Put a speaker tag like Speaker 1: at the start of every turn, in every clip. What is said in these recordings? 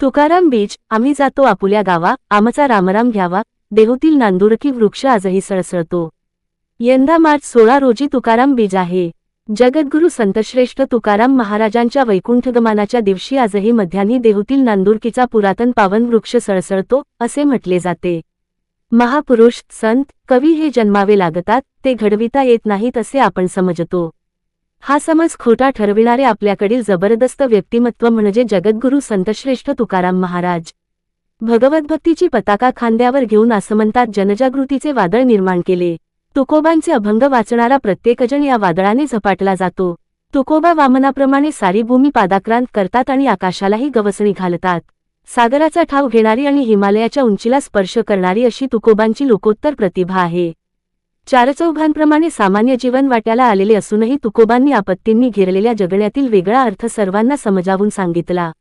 Speaker 1: तुकाराम बीज आम्ही जातो आपुल्या गावा आमचा रामराम घ्यावा देहूतील नांदुरकी वृक्ष आजही सळसळतो. यंदा मार्च सोळा रोजी तुकाराम बीज आहे. जगद्गुरु संतश्रेष्ठ तुकाराम महाराजांच्या वैकुंठगमानाच्या दिवशी आजही मध्यान्ही देहूतील नांदुरकीचा पुरातन पावन वृक्ष सळसळतो असे म्हटले जाते. महापुरुष संत कवी हे जन्मावे लागतात ते घडविता येत नाहीत असे आपण समजतो. हा समज खोटा ठरविणारे आपल्याकडील जबरदस्त व्यक्तिमत्व म्हणजे जगद्गुरु संतश्रेष्ठ तुकाराम महाराज. भगवद्भक्तीची पताका खांद्यावर घेऊन आसमंतात जनजागृतीचे वादळ निर्माण केले. तुकोबांचे अभंग वाचणारा प्रत्येकजण या वादळाने झपाटला जातो. तुकोबा वामनाप्रमाणे सारी भूमी पादाक्रांत करतात आणि आकाशालाही गवसणी घालतात. सागराचा ठाव घेणारी आणि हिमालयाच्या उंचीला स्पर्श करणारी अशी तुकोबांची लोकोत्तर प्रतिभा आहे. चारचौघांप्रमाणे सामान्य जीवन वाट्याला आलेले असूनही तुकोबांनी आपत्तींनी घेरलेल्या जगण्यातील वेगळा अर्थ सर्वांना समजावून सांगितला.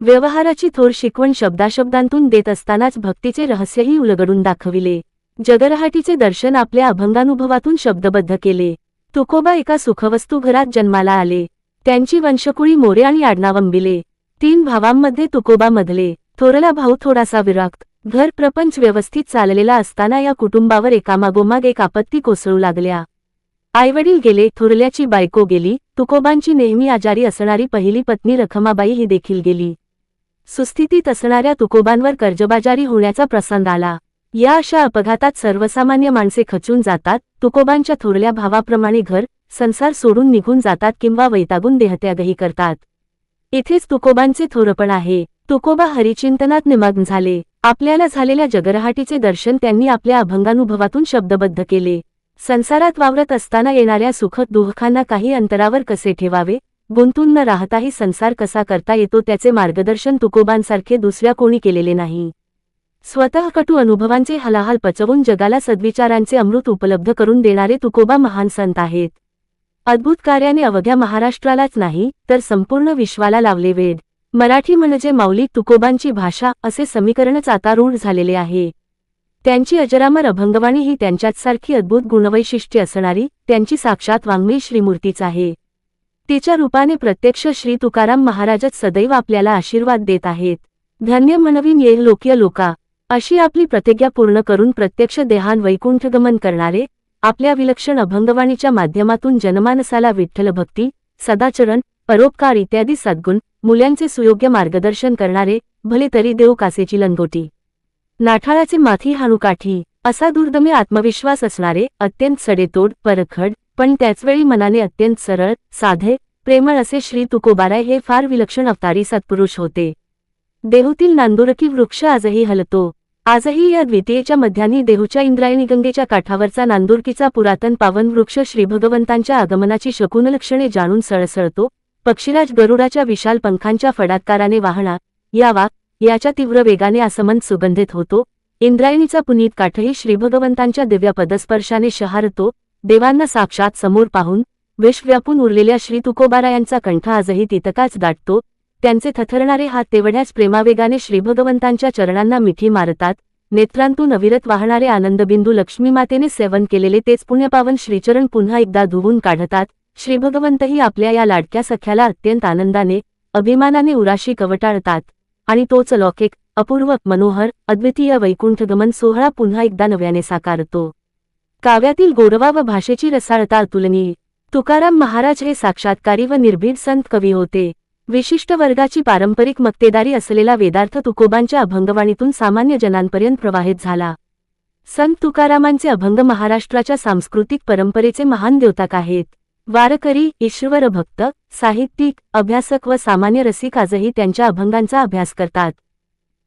Speaker 1: व्यवहाराची थोर शिकवण शब्दाशब्दांतून देत असतानाच भक्तीचे रहस्यही उलगडून दाखविले. जगरहाटीचे दर्शन आपल्या अभंगानुभवातून शब्दबद्ध केले. तुकोबा एका सुखवस्तू घरात जन्माला आले. त्यांची वंशकुळी मोरे आणि आडनावंबिले तीन भावांमध्ये तुकोबा मधले. थोरला भाऊ थोडासा विरक्त घर प्रपंच व्यवस्थित चाललेला असताना या कुटुंबावर एकामागोमाग एक आपत्ती कोसळू लागल्या. आईवडील गेले थोरल्याची बायको गेली तुकोबांची नेहमी आजारी असणारी पहिली पत्नी रखमाबाई ही देखील गेली. सुस्थितीत असणाऱ्या तुकोबांवर कर्जबाजारी होण्याचा प्रसंग आला. या अशा अपघातात सर्वसामान्य माणसे खचून जातात तुकोबांच्या थोरल्या भावाप्रमाणे घर संसार सोडून निघून जातात किंवा वैतागून देहत्यागही करतात. इथेच तुकोबांचे थोरपण आहे. तुकोबा हरिचिंतनात निमग्न झाले. आपल्याला झालेल्या जगरहाटीचे दर्शन त्यांनी आपल्या अभंगानुभवातून शब्दबद्ध केले. संसारात वावरत असताना येणाऱ्या सुख दुःखांना काही अंतरावर कसे ठेवावे? गुंतून न राहताही संसार कसा करता येतो त्याचे मार्गदर्शन तुकोबांसारखे दुसऱ्या कोणी केलेले नाही. स्वतः कटू अनुभवांचे हलाहाल पचवून जगाला सद्विचारांचे अमृत उपलब्ध करून देणारे तुकोबा महान संत आहेत. अद्भुत कार्याने अवघ्या महाराष्ट्रालाच नाही तर संपूर्ण विश्वाला लावले वेध मराठी म्हणजे माऊली तुकोबांची भाषा असे समीकरणच आता रूढ झालेले आहे. त्यांची अजरामर अभंगवाणी ही त्यांच्याचसारखी अद्भुत गुणवैशिष्ट्ये असणारी त्यांची साक्षात वाङ्मय श्रीमूर्तीच आहे. तिच्या रूपाने प्रत्यक्ष श्री तुकाराम महाराजच सदैव आपल्याला आशीर्वाद देत आहेत. धन्य म्हणवीन ये लोक्य लोका. अशी आपली प्रतिज्ञा पूर्ण करून प्रत्यक्ष देहान वैकुंठगमन करणारे आपल्या विलक्षण अभंगवाणीच्या माध्यमातून जनमानसाला विठ्ठल भक्ती सदाचरण परोपकार इत्यादी सद्गुण मुल्यांचे सुयोग्य मार्गदर्शन करणारे भले तरी देव कासेची लंगोटी. नाठाळाचे माथी हाणूकाठी असा दुर्दमी आत्मविश्वास असणारे अत्यंत सडेतोड परखड पण त्याचवेळी मनाने अत्यंत सरळ साधे प्रेमळ असे श्री तुकोबाराय हे फार विलक्षण अवतारी सत्पुरुष होते. देहूतील नांदुरकी वृक्ष आजही हलतो. आजही या द्वितीयेच्या मध्यानी देहूच्या इंद्रायणी गंगेच्या काठावरचा नांदुरकीचा पुरातन पावन वृक्ष श्रीभगवंतांच्या आगमनाची शकुनलक्षणे जाणून सळसळतो पक्षीराज गरुडाच्या विशाल पंखांच्या फडात्काराने वाहणा यावा याच्या तीव्र वेगाने आसमंत सुगंधित होतो. इंद्रायणीचा पुनीत काठही श्रीभगवंतांच्या दिव्य पदस्पर्शाने शहारतो देवांना साक्षात समोर पाहून विश्वव्यापून उरलेल्या श्री तुकोबारायांचा कंठ आजही तितकाच दाटतो. त्यांचे थथरणारे हात तेवढ्याच प्रेमावेगाने श्रीभगवंतांच्या चरणांना मिठी मारतात. नेत्रांतून अविरत वाहणारे आनंदबिंदू लक्ष्मीमातेने सेवन केलेले तेच पुण्यपावन श्रीचरण पुन्हा एकदा धुवून काढतात. श्रीभगवंतही आपल्या या लाडक्या सख्याला अत्यंत आनंदाने अभिमानाने उराशी कवटाळतात आणि तोच लौकिक अपूर्व मनोहर अद्वितीय वैकुंठगमन सोहळा पुन्हा एकदा नव्याने साकारतो. काव्यातील गोडवा व भाषेची रसाळता अतुलनीय. तुकाराम महाराज हे साक्षात्कारी व निर्भीड संत कवी होते. विशिष्ट वर्गाची पारंपरिक मक्तेदारी असलेला वेदार्थ तुकोबांच्या अभंगवाणीतून सामान्य जनांपर्यंत प्रवाहित झाला. संत तुकारामांचे अभंग महाराष्ट्राच्या सांस्कृतिक परंपरेचे महान द्योतक आहेत. वारकरी ईश्वर भक्त साहित्यिक अभ्यासक व सामान्य रसिक आजही त्यांच्या अभंगांचा अभ्यास करतात.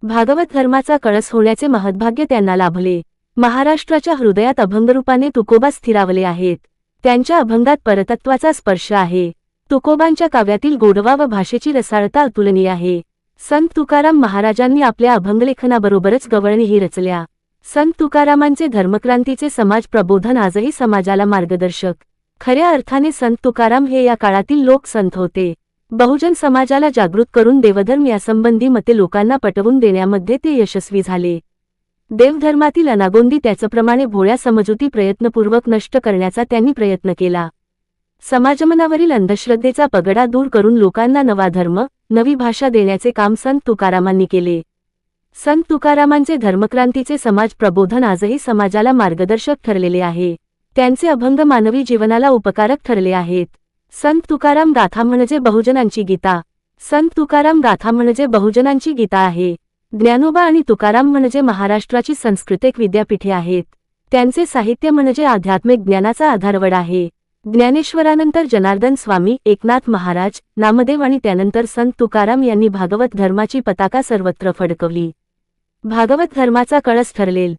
Speaker 1: भागवत धर्माचा कळस होण्याचे महद्भाग्य त्यांना लाभले. महाराष्ट्राच्या हृदयात अभंगरूपाने तुकोबा स्थिरावले आहेत. त्यांच्या अभंगात परतत्वाचा स्पर्श आहे. तुकोबांच्या काव्यातील गोडवा व भाषेची रसाळता अतुलनीय आहे. संत तुकाराम महाराजांनी आपल्या अभंगलेखनाबरोबरच गवळणीही रचल्या. संत तुकारामांचे धर्मक्रांतीचे समाज प्रबोधन आजही समाजाला मार्गदर्शक. खऱ्या अर्थाने संत तुकाराम हे या काळातील लोक संत होते. बहुजन समाजाला जागृत करून देवधर्म यासंबंधी मते लोकांना पटवून देण्यामध्ये ते यशस्वी झाले. देवधर्मातील अनागोंदी त्याचप्रमाणे भोळ्या समजुती प्रयत्नपूर्वक नष्ट करण्याचा त्यांनी प्रयत्न केला. समाजमनावरील अंधश्रद्धेचा पगडा दूर करून लोकांना नवा धर्म नवी भाषा देण्याचे काम संत तुकारामांनी केले. संत तुकारामांचे धर्मक्रांतीचे समाज प्रबोधन आजही समाजाला मार्गदर्शक ठरलेले आहे. त्यांचे अभंग मानवी जीवनाला उपकारक ठरले आहेत. संत तुकाराम गाथा म्हणजे बहुजनांची गीता. संत तुकाराम गाथा म्हणजे बहुजनांची गीता आहे. ज्ञानोबा आणि तुकाराम म्हणजे महाराष्ट्राची सांस्कृतिक विद्यापीठे आहेत. त्यांचे साहित्य म्हणजे आध्यात्मिक ज्ञानाचा आधारवड आहे. ज्ञानेश्वरानंतर जनार्दन स्वामी एकनाथ महाराज नामदेव आणि त्यानंतर संत तुकाराम यांनी भागवत धर्माची पताका सर्वत्र फडकवली. भागवत धर्माचा कळस ठरलेल.